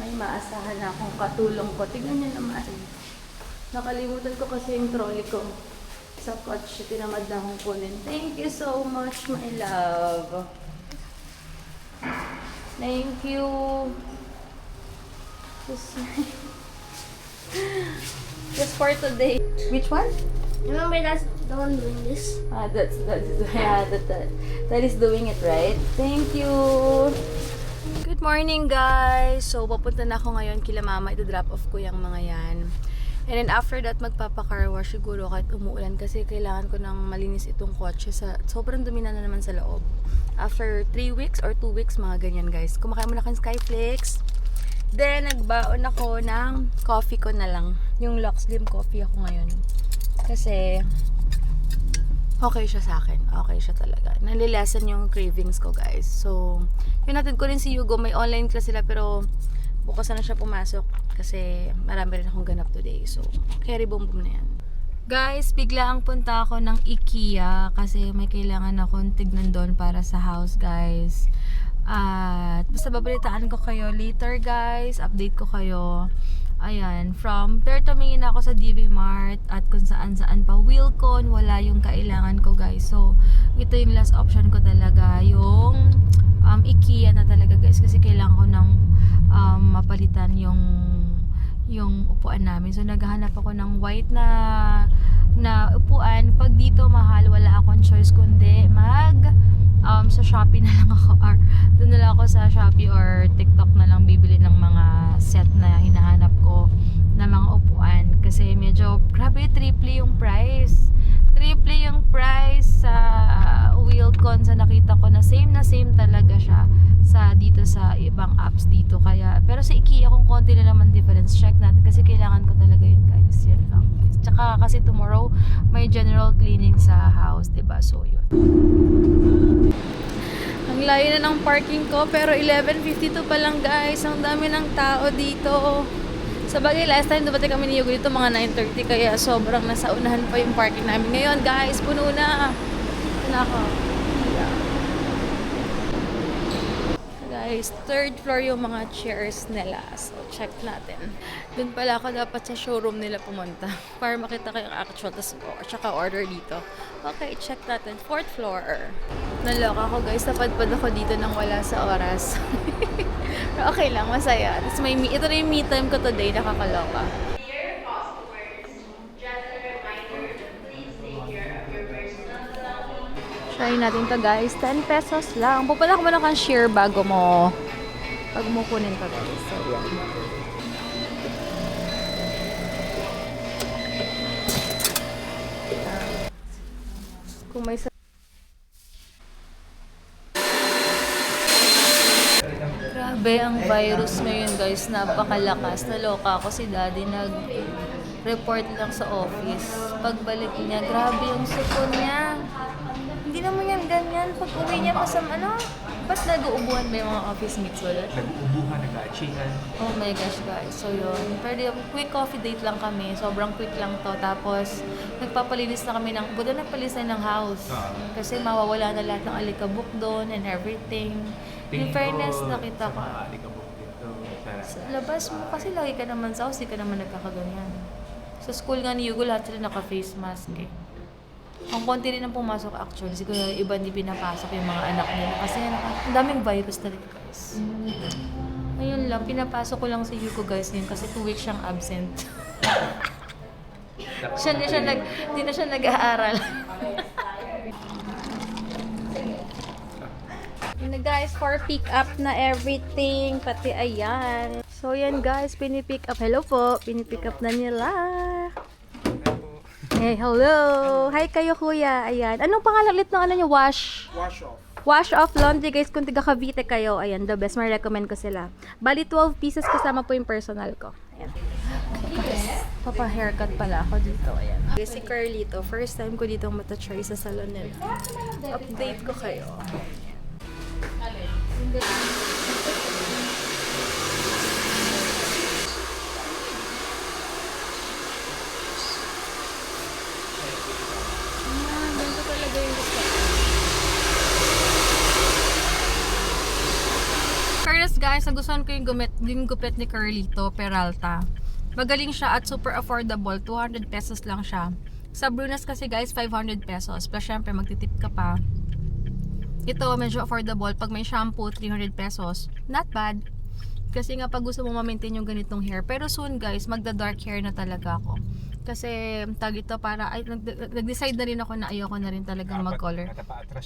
may maasahan na akong katulong ko. Tignan niyo naman. Nakalimutan ko kasi yung trolley ko sa kotse. Tinamad na akong kunin. Thank you so much, my love. Thank you. Just, just for today. Which one? Remember that's the one doing this? Ah, that's, that's, yeah, that, that, that is doing it right. Thank you. Morning, guys. So, papunta na ako ngayon kila mama. Ito-drop off ko yung mga yan. And then after that, magpapa-car wash siguro kahit umuulan kasi kailangan ko ng malinis itong kotse. Sa, sobrang dumi na, na naman sa loob. After 3 weeks or 2 weeks, mga ganyan, guys. Kumakain muna akong Skyflakes. Then, nagbaon ako ng coffee ko na lang. Yung Lux Slim coffee ako ngayon. Kasi, okay siya sa akin. Okay siya talaga. Nalilasan yung cravings ko, guys. So, yun natin ko rin si Hugo. May online class sila, pero bukas na siya pumasok. Kasi marami rin akong ganap today. So, carry boom boom na yan. Guys, bigla ang punta ako ng IKEA kasi may kailangan akong tignan doon para sa house, guys. At basta babalitaan ko kayo later, guys. Update ko kayo. Ayan, from pero tumingin ako sa DV Mart at kung saan saan pa Wilcon, wala yung kailangan ko guys. So, ito yung last option ko talaga, yung kasi kailangan ko ng um, mapalitan yung yung upuan namin. So, naghahanap ako ng white na na upuan. Pag dito mahal, wala akong choice kundi mag um, sa Shopee na lang ako or doon na lang ako sa Shopee or TikTok na lang bibili ng mga set na hinahanap ko na mga upuan kasi medyo grabe triple yung price triple yung price sa Wheelcon sa nakita ko na same na same talaga siya sa dito sa ibang apps dito kaya pero sa IKEA kung konti na naman difference check natin kasi kailangan ko talaga yun guys yan lang tsaka kasi tomorrow may general cleaning sa house 'di ba so yun ang layo na ng parking ko, pero 11.52 pa lang guys. Ang dami ng tao dito. Sa bagay, last time dumating kami ni Yugo dito mga 9.30, kaya sobrang nasa unahan pa yung parking namin. Ngayon guys, puno na. Ito na ako. Guys, third floor yung mga chairs nila. So, check natin. Doon pala ako dapat sa showroom nila pumunta para makita ko yung actual tas, or, tsaka order dito. Okay, check natin. Fourth floor. Naloka ako guys, napadpad ako dito nang wala sa oras. Okay lang, masaya. Tapos may, ito na yung me time ko today, nakakaloka. Try natin to guys. 10 pesos lang. Pupunta ko muna kang share bago mo pag mo kunin to guys. So, yan. Kung may Grabe ang virus ngayon guys. Napakalakas. Naloka ako si daddy nag report lang sa office. Pagbalik niya, grabe yung sipon niya. Hindi naman yan ganyan. Pag uwi niya masam ano, ba't nag-uubuhan ba yung mga office mates wala? nag-ubuhan, nag-aachingan. Oh my gosh guys. So yun. Pero di- quick coffee date lang kami. Sobrang quick lang to. Tapos nagpapalinis na kami ng, buto nagpalinis na ng house. Ah. Kasi mawawala na lahat ng alikabok doon and everything. In Tingin fairness, ko, nakita sa ko. mga alikabok dito, sa- Sa labas mo, kasi lagi ka naman sa house, di ka naman nagkakaganyan. Sa school nga ni Yugo, lahat sila naka-face mask eh. Ang konti rin ang pumasok actually. Siguro yung iba hindi pinapasok yung mga anak nila. Kasi naka- ang daming virus talaga guys. Ayun lang, pinapasok ko lang si Yugo guys ngayon kasi two weeks siyang absent. siya na siya nag, hindi na siya nag-aaral. Na guys, for pick up na everything, pati ayan. So yan guys, pinipick up. Hello po, pinipick up na nila. Hey, hello! Hi kayo kuya, ayan. Anong pangalan ulit ng ano nyo? Wash? Wash off. Wash off laundry guys, kung tiga Cavite kayo, ayan, the best, ma-recommend ko sila. Bali 12 pieces kasama po yung personal ko. Ayan. Papa-haircut pala ako dito, ayan. Si Carlito, first time ko dito mata-try sa salon nila. Update ko kayo. Ah, ganito talaga yung gusto ko. Fairness guys, nagustuhan ko yung gupit, yung gupit ni Carlito Peralta. Magaling siya at super affordable. 200 pesos lang siya. Sa Brunas kasi guys, 500 pesos. Plus syempre, magtitip ka pa. Ito, medyo affordable. Pag may shampoo, 300 pesos. Not bad. Kasi nga pag gusto mo ma-maintain yung ganitong hair. Pero soon guys, magda-dark hair na talaga ako. Kasi tag ito para, ay, nag- nag-decide na rin ako na ayoko na rin talagang mag-color.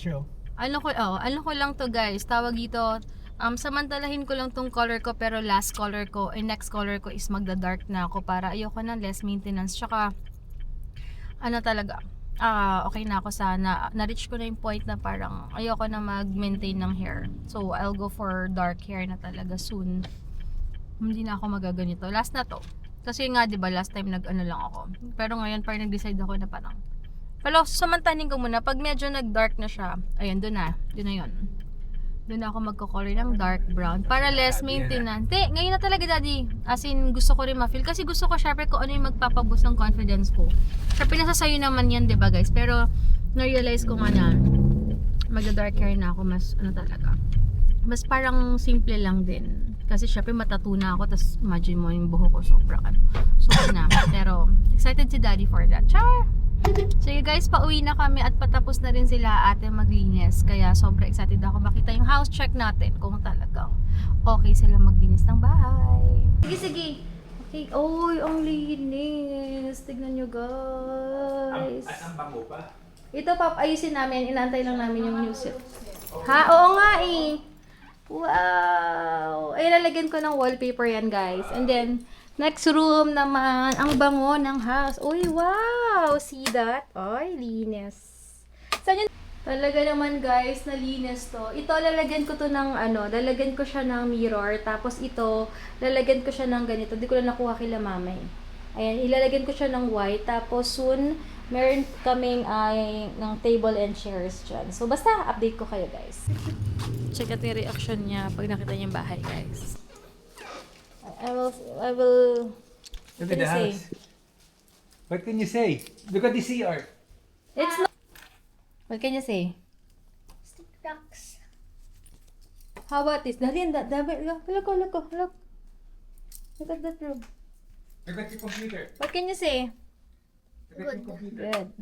Yun. Ano ko, oh, ano ko lang to guys, tawag ito, um, samantalahin ko lang tong color ko pero last color ko and next color ko is magda-dark na ako para ayoko ng less maintenance. Tsaka, ano talaga, ah okay na ako sana. Na-reach ko na yung point na parang ayoko na mag-maintain ng hair. So, I'll go for dark hair na talaga soon. Hindi na ako magaganito. Last na to. Kasi nga, di ba, last time nag-ano lang ako. Pero ngayon, parang nag-decide ako na parang, pero samantanin ko muna, pag medyo nag-dark na siya, ayun, doon na. Doon na yun. Doon ako magko-color ng dark brown. Para less maintenance. Hindi, ngayon na talaga, daddy. As in, gusto ko rin ma-feel. Kasi gusto ko, syempre, kung ano yung magpapaboost ng confidence ko. Syempre, nasa sayo naman yan, di ba, guys? Pero, na-realize ko nga na, magda-dark hair na ako, mas, ano talaga. Mas parang simple lang din. Kasi syempre, matatuna ako, tapos imagine mo yung buho ko, sobrang ano. So, na. Pero, excited si daddy for that. Char! So you guys, pauwi na kami at patapos na rin sila ate maglinis. Kaya sobrang excited ako makita yung house check natin kung talagang okay sila maglinis ng bahay. Sige, sige. Okay. Oy, ang linis. Tignan nyo guys. ang bango pa? Ito pap, ayusin namin. Inaantay lang namin yung music. Ha? Oo nga eh. Wow! Ay, lalagyan ko ng wallpaper yan, guys. And then, next room naman, ang bango ng house. Uy, wow! See that? Ay, linis. Saan yun? Talaga naman, guys, nalinis to. Ito, lalagyan ko to ng, ano, lalagyan ko siya ng mirror. Tapos ito, lalagyan ko siya ng ganito. Di ko lang nakuha kila mamay. Ayan, ilalagyan ko siya ng white. Tapos soon, meron kaming ay ng table and chairs dyan. So, basta update ko kayo, guys. Check out yung reaction niya pag nakita niya yung bahay, guys. I will, I will, Look What at can the you say? house. What can you say? Look at the CR. it's not, what can you say? Stick ducks. How about this? Dali, da, da, look, look, look, look. Look at that room. Look at your computer. What can you say? Look at your computer. Good.